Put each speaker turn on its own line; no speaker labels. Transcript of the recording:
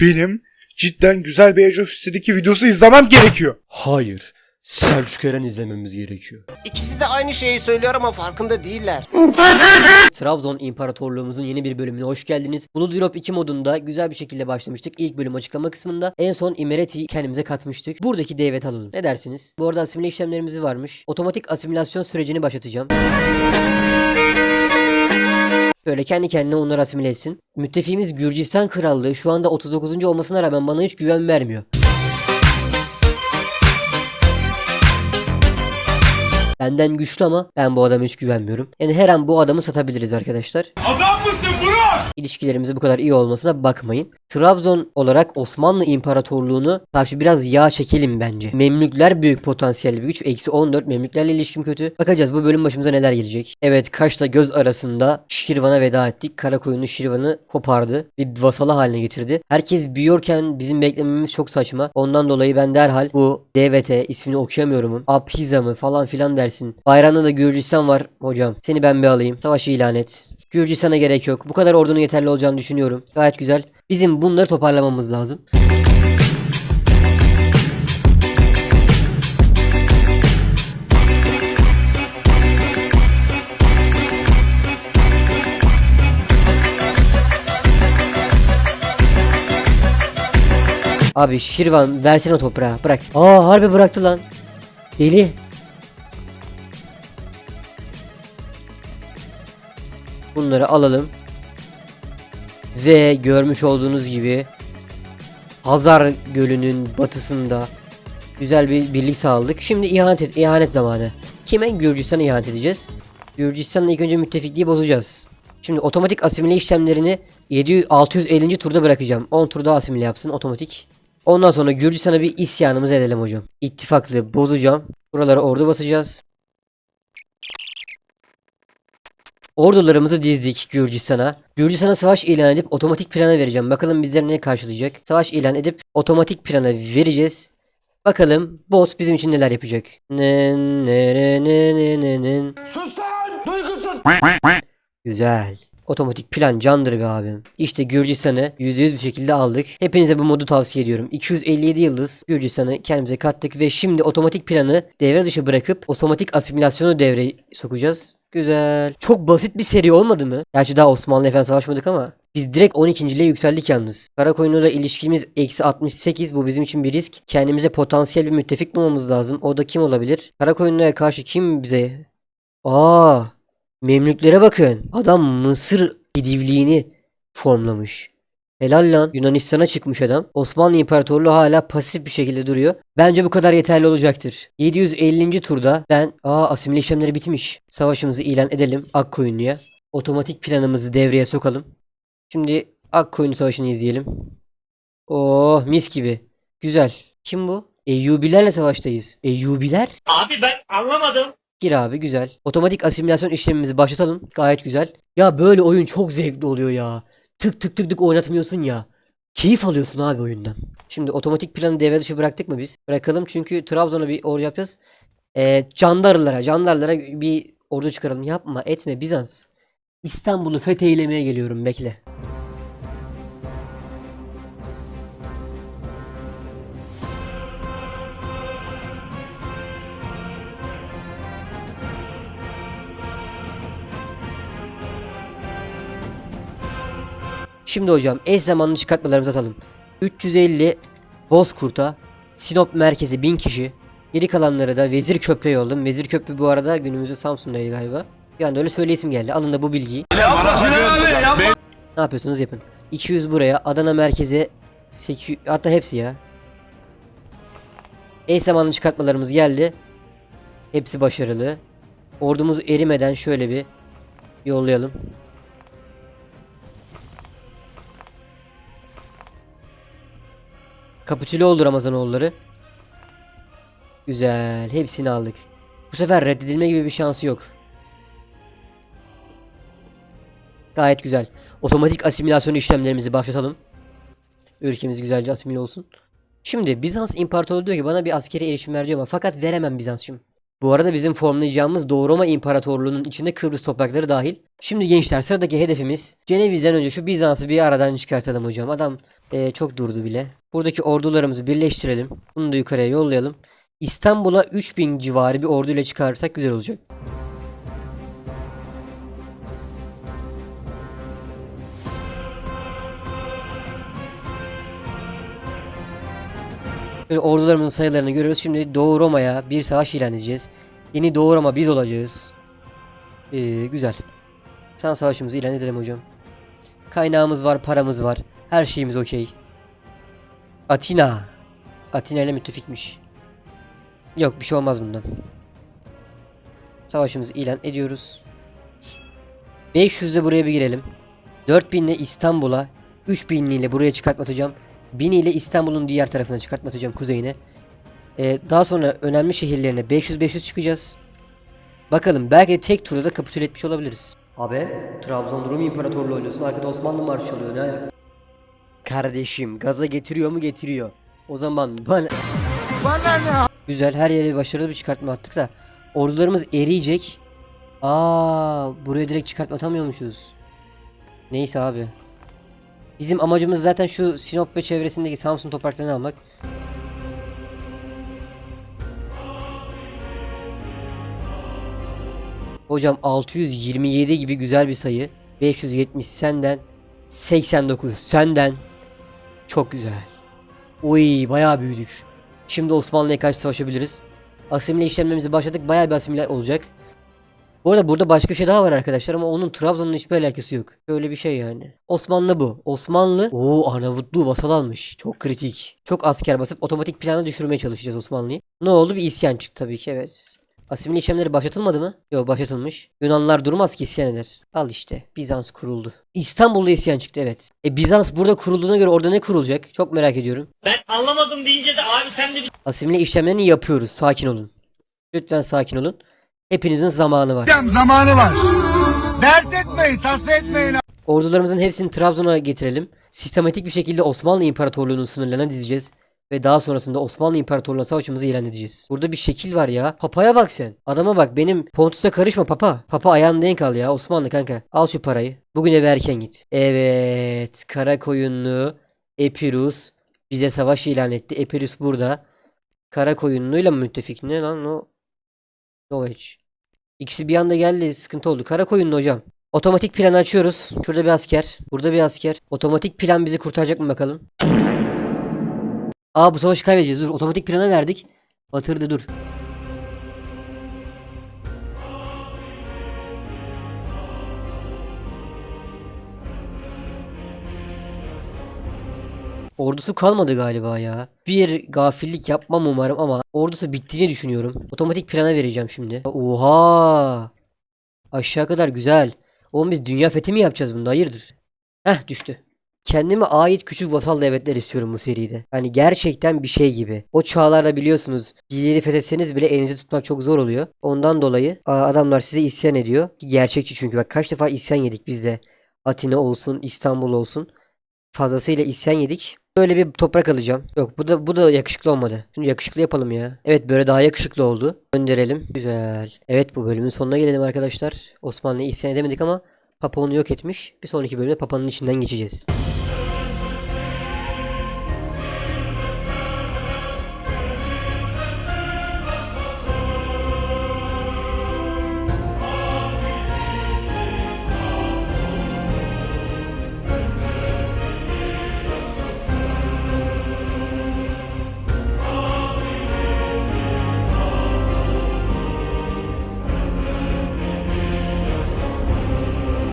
Benim cidden güzel bir Age of History'deki videosu izlemem gerekiyor.
Hayır. Selçuk Eren izlememiz gerekiyor.
İkisi de aynı şeyi söylüyor ama farkında değiller.
Trabzon İmparatorluğumuzun yeni bir bölümüne hoş geldiniz. Blood Drop 2 modunda güzel bir şekilde başlamıştık. İlk bölüm açıklama kısmında. En son Imereti'yi kendimize katmıştık. Buradaki devlet alalım. Ne dersiniz? Bu arada asimile işlemlerimiz varmış. Otomatik asimilasyon sürecini başlatacağım. Böyle kendi kendine onları asimile etsin. Müttefiğimiz Gürcistan Krallığı şu anda 39. olmasına rağmen bana hiç güven vermiyor. Benden güçlü ama ben bu adama hiç güvenmiyorum. Yani her an bu adamı satabiliriz arkadaşlar.
Adam mısın Burak?
İlişkilerimizin bu kadar iyi olmasına bakmayın. Trabzon olarak Osmanlı İmparatorluğunu karşı biraz yağ çekelim bence. Memlükler büyük potansiyel bir güç. Eksi 14 Memlüklerle ilişkim kötü. Bakacağız bu bölüm başımıza neler gelecek. Evet Kaş'la göz arasında Şirvan'a veda ettik. Karakoyunlu Şirvan'ı kopardı. Bir vasalı haline getirdi. Herkes büyüyorken bizim beklememiz çok saçma. Ondan dolayı ben derhal bu DVT ismini okuyamıyorum. Aphiza mı falan filan dersin. Bayrağında da Gürcistan var hocam. Seni ben bir alayım. Savaşı ilan et. Gürcistan'a gerek yok. Bu kadar ordunun yeterli olacağını düşünüyorum. Gayet güzel. Bizim bunları toparlamamız lazım. Abi Şirvan versene o toprağı. Bırak. Aa harbi bıraktı lan. Deli. Bunları alalım. Ve görmüş olduğunuz gibi Hazar Gölü'nün batısında güzel bir birlik sağladık. Şimdi ihanet, et, ihanet zamanı. Kime? Gürcistan'a ihanet edeceğiz. Gürcistan'la ilk önce müttefikliği bozacağız. Şimdi otomatik asimile işlemlerini 700, 650. turda bırakacağım. 10 turda asimile yapsın otomatik. Ondan sonra Gürcistan'a bir isyanımızı edelim hocam. İttifaklığı bozacağım. Buralara ordu basacağız. Ordularımızı dizdik Gürcistan'a. Gürcistan'a savaş ilan edip otomatik plana vereceğim. Bakalım bizler ne karşılayacak. Savaş ilan edip otomatik plana vereceğiz. Bakalım bot bizim için neler yapacak. Ne ne ne ne ne ne ne.
Sus lan! Duygusuz!
Güzel. Otomatik plan candır be abim. İşte Gürcistan'ı %100 bir şekilde aldık. Hepinize bu modu tavsiye ediyorum. 257 yıldız Gürcistan'ı kendimize kattık ve şimdi otomatik planı devre dışı bırakıp otomatik asimilasyonu devreye sokacağız. Güzel. Çok basit bir seri olmadı mı? Gerçi daha Osmanlı falan savaşmadık ama. Biz direkt 12. ile yükseldik yalnız. Karakoyunlu'yla ilişkimiz eksi 68 bu bizim için bir risk. Kendimize potansiyel bir müttefik bulmamız lazım. O da kim olabilir? Karakoyunlu'ya karşı kim bize? Aa, Memlüklere bakın. Adam Mısır idivliğini formlamış. Helal lan. Yunanistan'a çıkmış adam. Osmanlı İmparatorluğu hala pasif bir şekilde duruyor. Bence bu kadar yeterli olacaktır. 750. turda ben aa asimile işlemleri bitmiş. Savaşımızı ilan edelim Akkoyunlu'ya. Otomatik planımızı devreye sokalım. Şimdi Akkoyunlu Savaşı'nı izleyelim. Oh mis gibi. Güzel. Kim bu? Eyyubilerle savaştayız. Eyyubiler?
Abi ben anlamadım.
Gir abi güzel. Otomatik asimilasyon işlemimizi başlatalım. Gayet güzel. Ya böyle oyun çok zevkli oluyor ya. Tık tık tık tık oynatmıyorsun ya. Keyif alıyorsun abi oyundan. Şimdi otomatik planı devre dışı bıraktık mı biz? Bırakalım çünkü Trabzon'a bir ordu yapacağız. Ee, Candarlılara, Candarlılara bir ordu çıkaralım. Yapma etme Bizans. İstanbul'u fetheylemeye geliyorum bekle. Şimdi hocam eş zamanlı çıkartmalarımızı atalım. 350 Bozkurt'a, Sinop merkezi 1000 kişi. Geri kalanları da Vezir Köprü'ye yolladım. Vezir Köprü bu arada günümüzde Samsun'daydı galiba. Bir anda öyle söyleyesim geldi. Alın da bu bilgiyi. Ne yapıyorsunuz yapın. 200 buraya, Adana merkeze 800, hatta hepsi ya. Eş zamanlı çıkartmalarımız geldi. Hepsi başarılı. Ordumuz erimeden şöyle bir yollayalım. Kapitüle oldu Ramazanoğulları. Güzel. Hepsini aldık. Bu sefer reddedilme gibi bir şansı yok. Gayet güzel. Otomatik asimilasyon işlemlerimizi başlatalım. Ülkemiz güzelce asimile olsun. Şimdi Bizans İmparatorluğu diyor ki bana bir askeri erişim ver diyor ama fakat veremem Bizans'cığım. Bu arada bizim formlayacağımız Doğu Roma İmparatorluğu'nun içinde Kıbrıs toprakları dahil. Şimdi gençler sıradaki hedefimiz Ceneviz'den önce şu Bizans'ı bir aradan çıkartalım hocam. Adam eee, çok durdu bile. Buradaki ordularımızı birleştirelim. Bunu da yukarıya yollayalım. İstanbul'a 3000 civarı bir orduyla çıkarırsak güzel olacak. Böyle ordularımızın sayılarını görüyoruz. Şimdi Doğu Roma'ya bir savaş ilan edeceğiz. Yeni Doğu Roma biz olacağız. Ee, güzel. Sen savaşımızı ilan edelim hocam. Kaynağımız var, paramız var. Her şeyimiz okey. Atina. Atina ile müttefikmiş. Yok bir şey olmaz bundan. Savaşımızı ilan ediyoruz. 500 ile buraya bir girelim. 4000 ile İstanbul'a, 3000 ile buraya çıkartmatacağım. 1000 ile İstanbul'un diğer tarafına çıkartmatacağım kuzeyine. Ee, daha sonra önemli şehirlerine 500-500 çıkacağız. Bakalım belki tek turda da kapitüle etmiş olabiliriz. Abi Trabzon Rum İmparatorluğu oynuyorsun arkada Osmanlı marşı çalıyor ne Kardeşim gaza getiriyor mu getiriyor. O zaman bana... Güzel her yere başarılı bir çıkartma attık da ordularımız eriyecek. Aa buraya direkt çıkartma atamıyormuşuz. Neyse abi. Bizim amacımız zaten şu Sinop ve çevresindeki Samsun topraklarını almak. Hocam 627 gibi güzel bir sayı. 570 senden. 89 senden. Çok güzel. Oy bayağı büyüdük. Şimdi Osmanlı'ya karşı savaşabiliriz. Asimile işlemlerimizi başladık. Bayağı bir asimile olacak. Bu arada burada başka bir şey daha var arkadaşlar ama onun Trabzon'un hiçbir alakası yok. Böyle bir şey yani. Osmanlı bu. Osmanlı o Arnavutluğu vasal almış. Çok kritik. Çok asker basıp otomatik plana düşürmeye çalışacağız Osmanlı'yı. Ne oldu? Bir isyan çıktı tabii ki evet. Asimile işlemleri başlatılmadı mı? Yok başlatılmış. Yunanlar durmaz ki isyan eder. Al işte. Bizans kuruldu. İstanbul'da isyan çıktı evet. E Bizans burada kurulduğuna göre orada ne kurulacak? Çok merak ediyorum.
Ben anlamadım deyince de abi sen de
Asimile işlemlerini yapıyoruz. Sakin olun. Lütfen sakin olun. Hepinizin zamanı var.
Zamanı var. Dert etmeyin, tasa etmeyin.
Ordularımızın hepsini Trabzon'a getirelim. Sistematik bir şekilde Osmanlı İmparatorluğu'nun sınırlarına dizeceğiz. Ve daha sonrasında Osmanlı İmparatorluğu'na savaşımızı ilan edeceğiz. Burada bir şekil var ya. Papaya bak sen. Adama bak benim Pontus'a karışma papa. Papa ayağını denk al ya Osmanlı kanka. Al şu parayı. Bugün eve erken git. Evet. Karakoyunlu Epirus bize savaş ilan etti. Epirus burada. Karakoyunlu'yla mı müttefik? Ne lan o? Norveç. İkisi bir anda geldi sıkıntı oldu. Karakoyunlu hocam. Otomatik planı açıyoruz. Şurada bir asker. Burada bir asker. Otomatik plan bizi kurtaracak mı bakalım. Aa bu savaşı kaybedeceğiz. Dur otomatik plana verdik. Batırdı dur. Ordusu kalmadı galiba ya. Bir gafillik yapmam umarım ama ordusu bittiğini düşünüyorum. Otomatik plana vereceğim şimdi. Oha! Aşağı kadar güzel. Oğlum biz dünya fethi mi yapacağız bunda? Hayırdır? Heh düştü. Kendime ait küçük vasal devletler istiyorum bu seride. Hani gerçekten bir şey gibi. O çağlarda biliyorsunuz bir yeri fethetseniz bile elinizi tutmak çok zor oluyor. Ondan dolayı adamlar size isyan ediyor. Ki Gerçekçi çünkü bak kaç defa isyan yedik biz de. Atina olsun, İstanbul olsun. Fazlasıyla isyan yedik. Böyle bir toprak alacağım. Yok bu da bu da yakışıklı olmadı. Şunu yakışıklı yapalım ya. Evet böyle daha yakışıklı oldu. Gönderelim. Güzel. Evet bu bölümün sonuna gelelim arkadaşlar. Osmanlı'ya isyan edemedik ama Papa onu yok etmiş. Bir sonraki bölümde Papa'nın içinden geçeceğiz.